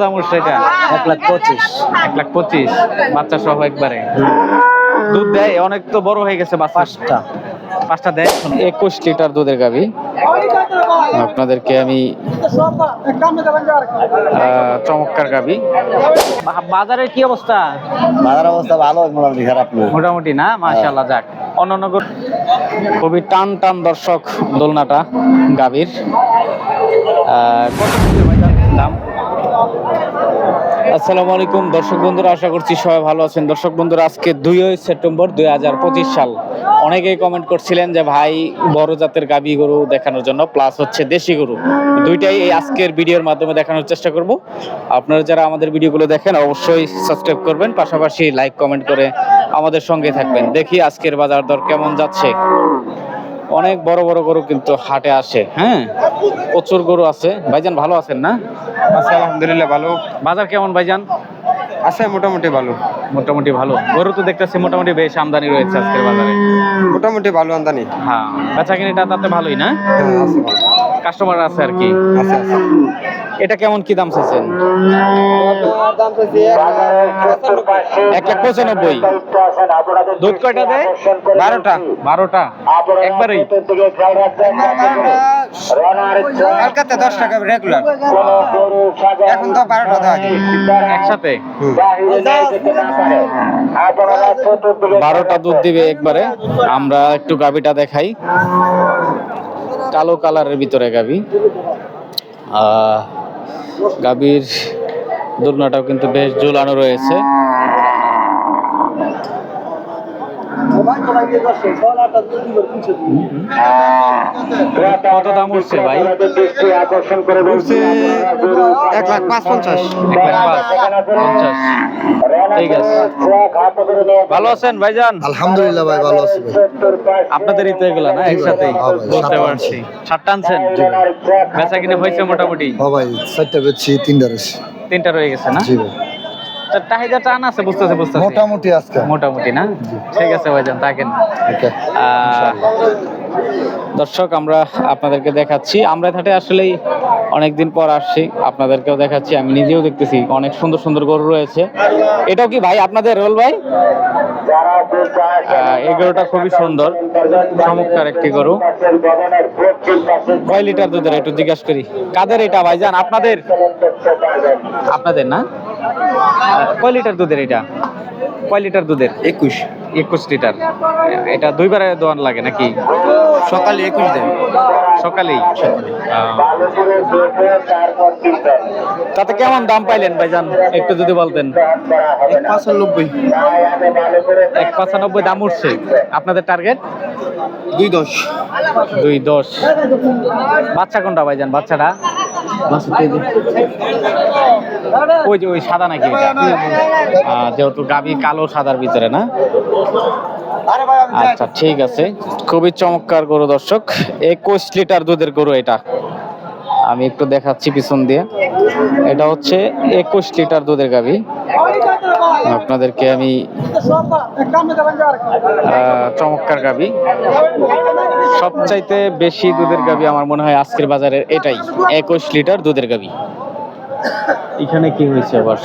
এটা এক লাখ পঁচিশ। এক লাখ পঁচিশ বাচ্চা সহ একবারে। দুধ দেয় অনেক তো বড় হয়ে গেছে পাঁচটা। পাঁচটা দেয় একুশ লিটার দুধের গাভী। আপনাদেরকে আমি আহ, চমৎকার গাবি বাজারের কি অবস্থা? বাজার অবস্থা ভালো মোটামুটি খারাপ মোটামুটি না? মাশাআল্লাহ যাক। অন্যান্য খুবই টান টান দর্শক দোলনাটা গাভীর। আহ, কত আসসালামু আলাইকুম। দর্শক বন্ধুরা, আশা করছি সবাই ভালো আছেন। দর্শক বন্ধুরা, আজকে দুই সেপ্টেম্বর দুই হাজার পঁচিশ সাল। অনেকেই কমেন্ট করছিলেন যে, ভাই, বড় জাতের গাভী গরু দেখানোর জন্য প্লাস হচ্ছে দেশি গরু। দুইটাই এই আজকের ভিডিওর মাধ্যমে দেখানোর চেষ্টা করব। আপনারা যারা আমাদের ভিডিওগুলো দেখেন, অবশ্যই সাবস্ক্রাইব করবেন। পাশাপাশি লাইক কমেন্ট করে আমাদের সঙ্গে থাকবেন। দেখি আজকের বাজার দর কেমন যাচ্ছে। অনেক বড় বড় গরু কিন্তু হাটে আসে হ্যাঁ? প্রচুর গরু আছে। ভাইজান ভালো আছেন না? আচ্ছা আলহামদুলিল্লাহ ভালো। বাজার কেমন ভাইজান? আছে মোটামুটি ভালো। মোটামুটি ভালো। গরু তো দেখতেছি মোটামুটি বেশ আমদানি রয়েছে আজকের বাজারে। মোটামুটি ভালো আমদানি। হ্যাঁ বেচা কিনিটা তাতে ভালোই না? হ্যাঁ, আছে। কাস্টমার আর কি? আছে আছে। এটা কেমন কি দাম চাইছেন? এক লাখ পঁচানব্বই। দুধ কয়টা দেয়? বারোটা। বারোটা? একবারেই? কলকাতা দশ টাকা রেগুলার এখন তো বারোটা দেওয়া একসাথে। বারোটা দুধ দিবে একবারে। আমরা একটু গাবিটা দেখাই। কালো কালারের ভিতরে গাবি গাবির দুলনাটাও কিন্তু বেশ ঝুলানো রয়েছে। কত দাম উঠছে ভাই বলছে এক লাখ এক লাখ পাঁচ পঞ্চাশ ঠিক আছে ভালো আছেন ভাইজান আলহামদুলিল্লাহ ভাই ভালো আছি ভাই আপনাদেরই তো এগুলা না একসাথে হ্যাঁ সাতটা পারছি সাতটা আনছেন বেচা কিনে হয়েছে মোটামুটি ও ভাই চারটা বেচছি তিনটা রয়েছে তিনটা রয়ে গেছে না জি ভাই হাজার টান আছে বুঝতেছে বুঝতেছে। মোটামুটি আজকে। মোটামুটি না? ঠিক আছে ভাইজান থাকেন। দর্শক আমরা আপনাদেরকে দেখাচ্ছি। আমরা আসলেই অনেকদিন পর আসছি। আপনাদেরকেও দেখাচ্ছি আমি নিজেও দেখতেছি অনেক সুন্দর সুন্দর গরু রয়েছে। এটাও কি ভাই আপনাদের রোল ভাই? এই গরুটা খুবই সুন্দর চমৎকার একটি গরু। কয় লিটার দুধের একটু জিজ্ঞাসা করি। কাদের এটা ভাইজান? আপনাদের? আপনাদের না? কয় লিটার দুধের এটা? কয় লিটার দুধের? একুশ। একুশ লিটার। এটা দুইবারে দোয়ান লাগে নাকি? সকালে একুশ দেয়। সকালেই? তাতে কেমন দাম পাইলেন ভাইজান? একটু যদি বলতেন। এক পঁচানব্বই। এক পঁচানব্বই দাম উঠছে। আপনাদের টার্গেট? দুই দশ। দুই দশ। বাচ্চা কোনটা ভাইজান? বাচ্চাটা? ওই যে ওই সাদা নাকি যেহেতু গাভী কালো সাদার ভিতরে না? আচ্ছা ঠিক আছে। খুবই চমৎকার গরু দর্শক। একুশ লিটার দুধের গরু এটা। আমি একটু দেখাচ্ছি পিছন দিয়ে। এটা হচ্ছে একুশ লিটার দুধের গাবি। আপনাদেরকে আমি চমৎকার গাবি। সবচাইতে বেশি দুধের গাবি আমার মনে হয় আজকের বাজারের এটাই, একুশ লিটার দুধের গাবি। এখানে কি হয়েছে আবার?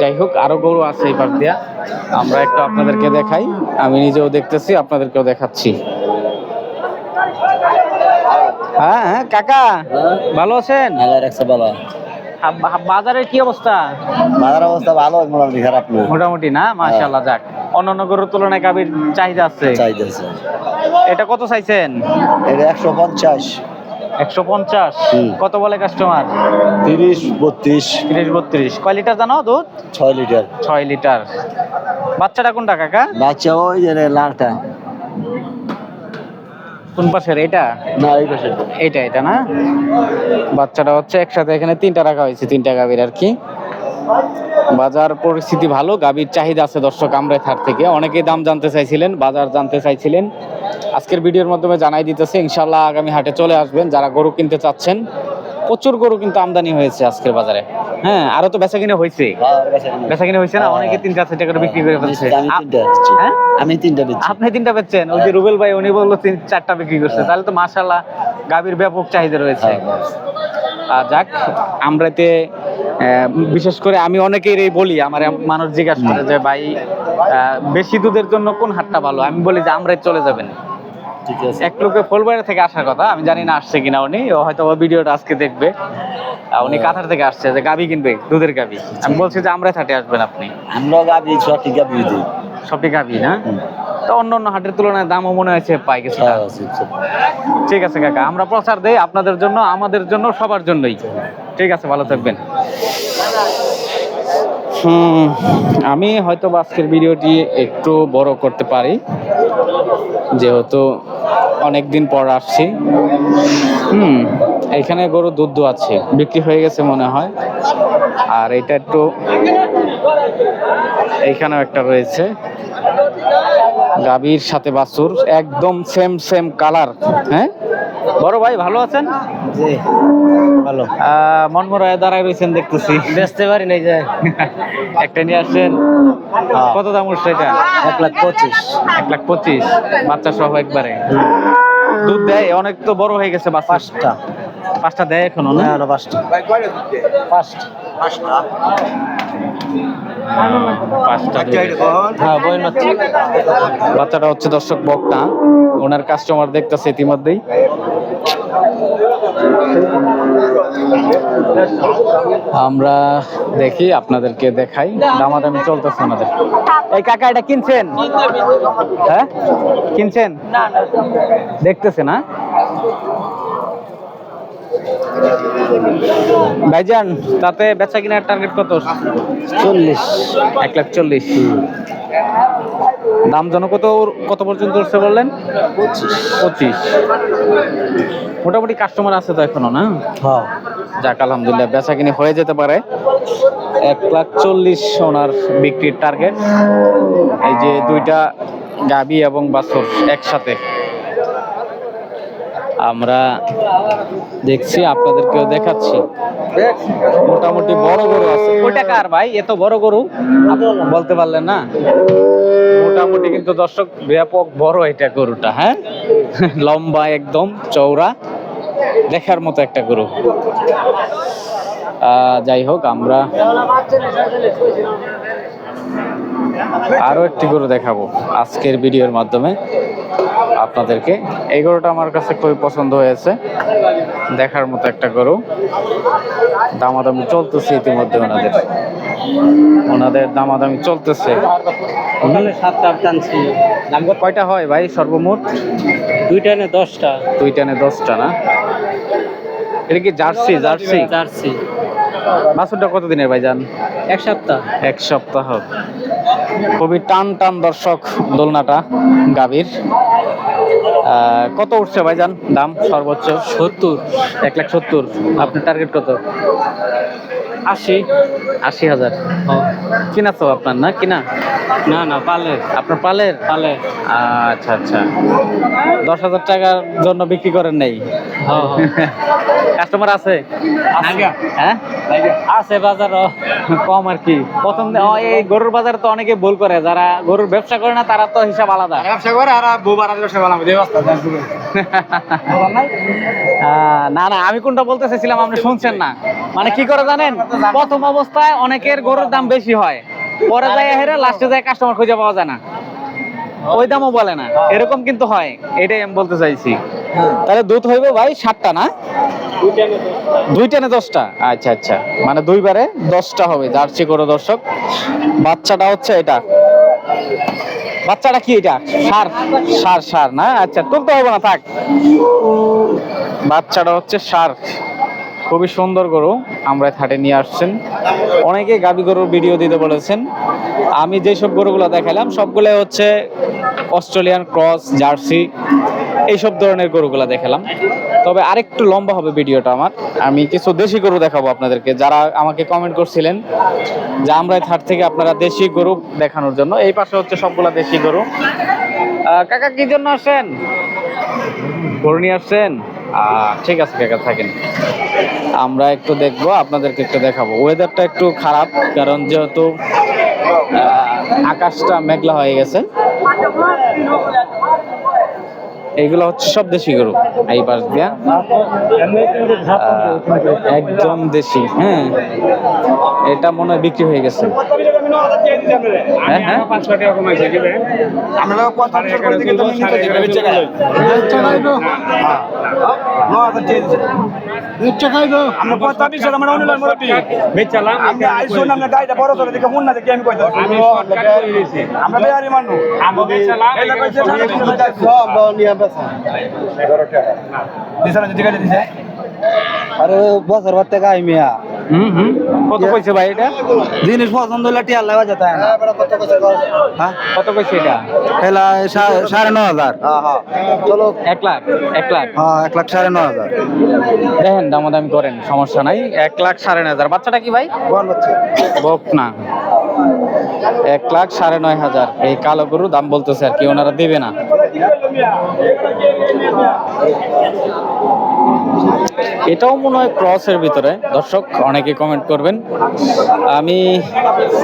যাই হোক, আরও গরু আছে এই পাশ দিয়া। আমরা একটু আপনাদেরকে দেখাই। আমি নিজেও দেখতেছি, আপনাদেরকেও দেখাচ্ছি। হ্যাঁ হ্যাঁ কাকা, ভালো আছেন? ভালো। বাজারের কি অবস্থা? বাজার অবস্থা ভালো মোটামুটি খারাপ নেই মোটামুটি না? মাশাআল্লাহ যাক। অন্যান্য গরুর তুলনায় গাভীর চাহিদা আছে? চাইতেছে এটা কত চাইছেন? এটা একশো পঞ্চাশ। একশো পঞ্চাশ? কত বলে কাস্টমার? তিরিশ বত্রিশ। তিরিশ বত্রিশ। কয় লিটার জানো দুধ? ছয় লিটার। ছয় লিটার। বাচ্চাটা কোনটা কাকা? বাচ্চা ওই যে লালটা। কোন পাশের? এটা না এই পাশে এটা এটা না? বাচ্চাটা হচ্ছে একসাথে এখানে তিনটা রাখা হয়েছে তিনটা গাভীর আর কি। বাজার পরিস্থিতি ভালো গাভীর চাহিদা আছে দর্শক আমরা থার থেকে। অনেকে দাম জানতে চাইছিলেন বাজার জানতে চাইছিলেন। আজকের ভিডিওর মাধ্যমে জানাই দিতেছে ইনশাল্লাহ আগামী হাটে চলে আসবেন যারা গরু কিনতে চাচ্ছেন প্রচুর গরু কিন্তু আমদানি হয়েছে আজকের বাজারে। হ্যাঁ আরও তো বেচা কিনে হয়েছে বেচা কিনে হয়েছে না? অনেকে তিন চার টাকা করে বিক্রি করে ফেলছে। আমি তিনটা বেচছি। হ্যাঁ? আপনি তিনটা বেচছেন? ওই যে রুবেল ভাই উনি বলল তিন চারটা বিক্রি করছে। তাহলে তো মাশাল্লাহ গাভীর ব্যাপক চাহিদা রয়েছে। হ্যাঁ, আর যাক আমরাতে বিশেষ করে আমি অনেকেই বলি আমার মানুষ জিজ্ঞাসা করে যে ভাই আহ, বেশি দুধের জন্য কোন হাটটা ভালো? আমি বলি যে আমরাই চলে যাবেন। ঠিক আছে। এক লোকে ফুলবাড়ি থেকে আসার কথা আমি জানি না আসছে কিনা উনি ও হয়তো ভিডিওটা আজকে দেখবে। উনি কাতার থেকে আসছে যে গাবি কিনবে দুধের গাবি। আমি বলছি যে আমরাই থাটে আসবেন আপনি। আমরা গাবি সঠিক গাবি দিই। সবটি গাবি না? তো অন্য অন্য হাটের তুলনায় দামও মনে হয়েছে পাই কিছুটা। হ্যাঁ, আছে, আছে। ঠিক আছে কাকা আমরা প্রচার দেই আপনাদের জন্য আমাদের জন্য সবার জন্যই। ঠিক আছে ভালো থাকবেন। আমি হয়তো আজকের ভিডিওটি একটু বড় করতে পারি। যেহেতু অনেক দিন পর আসছি। হুম, এখানে গরু দুধ আছে, বিক্রি হয়ে গেছে মনে হয়। আর এটা একটু এইখানেও একটা রয়েছে। গাভীর সাথে বাছুর, একদম সেম সেম কালার হ্যাঁ? বড় ভাই ভালো আছেন? জি ভালো। মনমরায় দাঁড়ায় রয়েছেন দেখতেছি। বেচতে পারি নাই যে। একটা নিয়ে আসছেন? হ্যাঁ। কত দাম উঠছে এটা? এক লাখ পঁচিশ। এক লাখ পঁচিশ। বাচ্চা সহ একবারে। দুধ দেয়? অনেক তো বড় হয়ে গেছে বাচ্চা। পাঁচটা। পাঁচটা দেয় এখনও না? পাঁচটা পাঁচটা। পাঁচটা। পাঁচটা হ্যাঁ বই মাত্র। বাচ্চাটা হচ্ছে দর্শক বকটা ওনার কাস্টমার দেখতেছে ইতিমধ্যেই। আমরা দেখি আপনাদেরকে দেখাই। দামাদামি চলতেছে আমাদের। এই কাকা এটা কিনছেন? হ্যাঁ? কিনছেন? দেখতেছে না? ভাইজান তাতে বেচা কিনার টার্গেট কত? চল্লিশ। এক লাখ চল্লিশ। দাম জন কত কত পর্যন্ত উঠছে বললেন? পঁচিশ। মোটামুটি কাস্টমার আছে তো এখনও না? হ্যাঁ। যাক আলহামদুলিল্লাহ বেচা কিনে হয়ে যেতে পারে। এক লাখ চল্লিশ ওনার বিক্রির টার্গেট এই যে দুইটা গাবি এবং বাছর একসাথে। আমরা দেখছি, আপনাদেরকেও দেখাচ্ছি। মোটামুটি বড় গরু আছে। ওইটা কার ভাই? এত বড় গরু? বলতে পারলেন না? মোটামুটি কিন্তু দর্শক, ব্যাপক বড় এটা গরুটা হ্যাঁ? লম্বা একদম, চওড়া। দেখার মতো একটা গরু। যাই হোক, আমরা আরও একটি গরু দেখাবো আজকের ভিডিওর মাধ্যমে। আপনাদেরকে। এই গরুটা আমার কাছে খুবই পছন্দ হয়েছে। দেখার মতো একটা গরু। দামাদামি চলতেছে ইতিমধ্যে ওনাদের। ওনাদের দামাদামি চলতেছে। কয়টা হয় ভাই সর্বমোট? দুইটা নে দশটা। দুইটা নে দশটা না? এটা কি জার্সি জার্সি? জার্সি। বাছুরটা কতদিনের ভাইজান? এক সপ্তাহ। এক সপ্তাহ। খুবই টান টান দর্শক দোলনাটা গাভীর। কত উঠছে ভাইজান দাম সর্বোচ্চ? সত্তর। এক লাখ সত্তর। আপনার টার্গেট কত? আশি। আশি হাজার। কিনা তো আপনার না? কিনা? না না পালের। আপনার পালের? পালের। আচ্ছা আচ্ছা। দশ হাজার টাকার জন্য বিক্রি করেন নেই? কাস্টমার আছে? হ্যাঁ? আছে বাজার কম আর কি। প্রথম এই গরুর বাজারে তো অনেকে ভুল করে যারা গরুর ব্যবসা করে না তারা তো হিসাব আলাদা। ব্যবসা করে আর বুবার ব্যবসা না না আমি কোনটা বলতে চাইছিলাম আপনি শুনছেন না। মানে কি করে জানেন? প্রথম অবস্থায় অনেকের গরুর দাম বেশি হয়। পরে যায় হেরে লাস্টে যায় কাস্টমার খুঁজে পাওয়া যায় না। ওই দামও বলে না। এরকম কিন্তু হয়, এটাই আমি বলতে চাইছি। তাহলে দুধ হইবে ভাই সাতটা না? দুইটা না দশটা। আচ্ছা আচ্ছা। মানে দুইবারে দশটা হবে, জার্সি দর্শক। বাচ্চাটা হচ্ছে এটা। বাচ্চাটা কি এটা? সার। সার সার না? আচ্ছা তুলতে হবে না, থাক। বাচ্চাটা হচ্ছে সার। খুবই সুন্দর গরু আমরা থাটে নিয়ে আসছেন। অনেকে গাবি গরুর ভিডিও দিতে বলেছেন। আমি যেসব গরুগুলো দেখালাম সবগুলো হচ্ছে অস্ট্রেলিয়ান ক্রস, জার্সি, এইসব ধরনের গরুগুলো দেখালাম। তবে আরেকটু লম্বা হবে ভিডিওটা আমার। আমি কিছু দেশি গরু দেখাবো আপনাদেরকে। যারা আমাকে কমেন্ট করছিলেন যে আমরা থাট থেকে আপনারা দেশি গরু দেখানোর জন্য, এই পাশে হচ্ছে সবগুলা দেশি গরু। কাকা, কি জন্য আসেন গরু নিয়ে আসছেন? ঠিক আছে কাকা, থাকেন। আমরা একটু দেখব, আপনাদেরকে একটু দেখাবো। ওয়েদারটা একটু খারাপ, কারণ যেহেতু আকাশটা মেঘলা হয়ে গেছে। এইগুলো হচ্ছে সব দেশি গরু, এই পাশ দিয়া। একদম দেশি হ্যাঁ। এটা মনে হয় বিক্রি হয়ে গেছে। আমরা কথা করে দিকে তুমি নিতে দিবে বেচে আমরা কথা দিছি আমরা অনলাইন মুরব্বি। বেচালাম আমরা আইসুন আমরা গাড়িটা বড় করে দিকে ফোন না দেখি আমি কইতাছি আমি শর্টকাট আমরা বেয়ারি মানুষ। আমি বেচালাম এটা কইছে সাড়ে তিন হাজার দিছে না যদি গাড়ি দিছে? আরে বছর ভর থেকে আই মিয়া হুম হুম। কত কইছে ভাই এটা? জিনিস পছন্দ হলে টিয়ার লাগা যেতে হয় না। হ্যাঁ কত কইছে এটা? এলা সা- সাড়ে ন হাজার। চলো। এক লাখ এক লাখ। হ্যাঁ এক লাখ সাড়ে ন হাজার। দেখেন দামাদামি করেন সমস্যা নাই। এক লাখ সাড়ে নয় হাজার। বাচ্চাটা কি ভাই? কোন বক না। এক লাখ সাড়ে নয় হাজার। এই কালো গরু দাম বলতেছে আর কি ওনারা দেবে না। এটাও মনে হয় ক্রসের ভিতরে। দর্শক, অনেকে কমেন্ট করবেন। আমি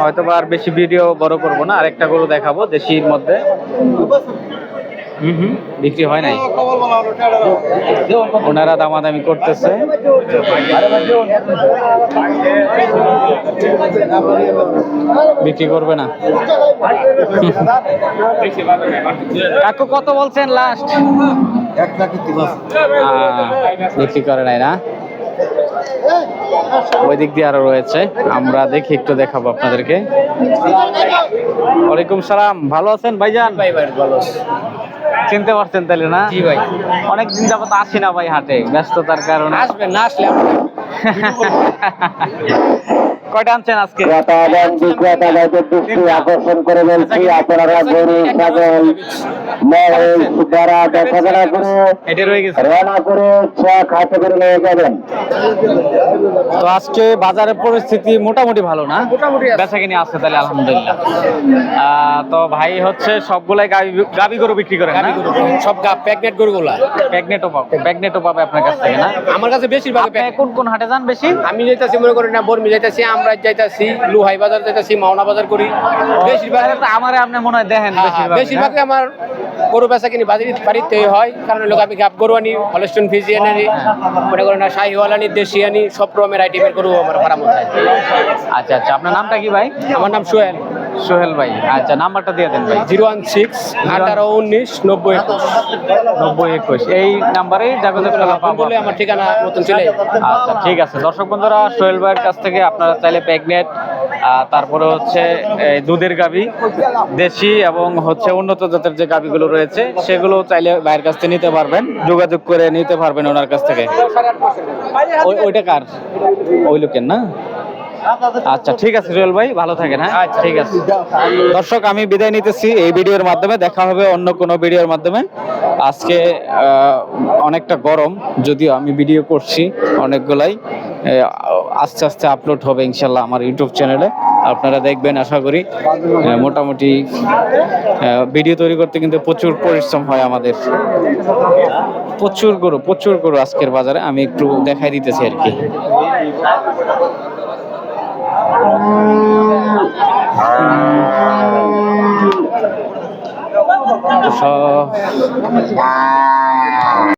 হয়তো আর বেশি ভিডিও বড় করব না, আরেকটা গরু দেখাবো দেশির মধ্যে। বিক্রি হয় নাই। ওনারা দামাদামি করতেছে। বিক্রি করবে না। কাকু কত বলছেন লাস্ট বিক্রি করে নাই না? ওই দিক দিয়ে আরও রয়েছে। আমরা দেখি একটু দেখাবো আপনাদেরকে। ওয়ালাইকুম সালাম ভালো আছেন ভাইজান? ভাই ভাই ভালো চিনতে পারছেন তাহলে না? জি ভাই। অনেক দিন যাবত আসি না ভাই হাটে ব্যস্ততার কারণে। আসবেন না আসলে কয়টা আনছেন আজকে? ক্রেতা এবং বিক্রেতাদের দৃষ্টি আকর্ষণ করে বলছি আপনারা গরু ছাগল মহিষ বেড়া দেখাশোনা করে এটা রয়ে গেছে। রানা করে চা খাতে করে নিয়ে যাবেন। তো আজকে বাজারের পরিস্থিতি মোটামুটি ভালো না? বেচা কিনে আছে তাহলে আলহামদুলিল্লাহ। আহ, তো ভাই হচ্ছে সবগুলাই গাবি গাবি গরু বিক্রি করেন না? সব প্যাকেট গরুগুলা। প্যাগনেটও পাবে প্যাগনেটও পাবে আপনার কাছ থেকে না? আমার কাছে বেশিরভাগ কোন কোন হাটে যান বেশি? আমি যাইতাছি মনে করি না বর্মি যাইতাছি আমরা যাইতাছি লুহাই বাজার যাইতাছি মাওনা বাজার করি। বেশিরভাগ আমার আপনি মনে হয় দেখেন হ্যাঁ, হ্যাঁ, বেশিরভাগ আমার গরু বেচা কিনি বাজারে বাড়িতে হয়। কারণ লোক আমি গাপ গরু আনি হলস্টন ফিজিয়ান আনি মনে করেন শাহিওয়াল আনি দেশি আনি সব রকমের আইটেমের গরু আমার ফার্ম আচ্ছা আচ্ছা আপনার নামটা কি ভাই? আমার নাম সোহেল। সোহেল ভাই আচ্ছা নাম্বারটা দিয়ে দেন ভাই। জিরো ওয়ান সিক্স আঠারো উনিশ নব্বই একুশ। নব্বই একুশ এই পাবো করলে আমার ঠিকানা মতন চলে আচ্ছা ঠিক আছে। দর্শক বন্ধুরা সোহেল ভাইয়ের কাছ থেকে আপনারা চাইলে প্যাগনেট তারপরে হচ্ছে এই দুধের গাবি দেশি এবং হচ্ছে উন্নত জাতের যে গাবিগুলো রয়েছে সেগুলো চাইলে ভাইয়ের কাছ থেকে নিতে পারবেন। যোগাযোগ করে নিতে পারবেন ওনার কাছ থেকে। ওই ওইটা কার? ওই লোকের না? আচ্ছা ঠিক আছে সোহেল ভাই ভালো থাকেন হ্যাঁ? ঠিক আছে। দর্শক আমি বিদায় নিতেছি এই ভিডিওর মাধ্যমে দেখা হবে অন্য কোনো ভিডিওর মাধ্যমে। আজকে অনেকটা গরম যদিও আমি ভিডিও করছি অনেকগুলাই আস্তে আস্তে আপলোড হবে ইনশাল্লাহ আমার ইউটিউব চ্যানেলে। আপনারা দেখবেন আশা করি মোটামুটি ভিডিও তৈরি করতে কিন্তু প্রচুর পরিশ্রম হয় আমাদের। প্রচুর গরু প্রচুর গরু আজকের বাজারে আমি একটু দেখাই দিতেছি আর কি। সব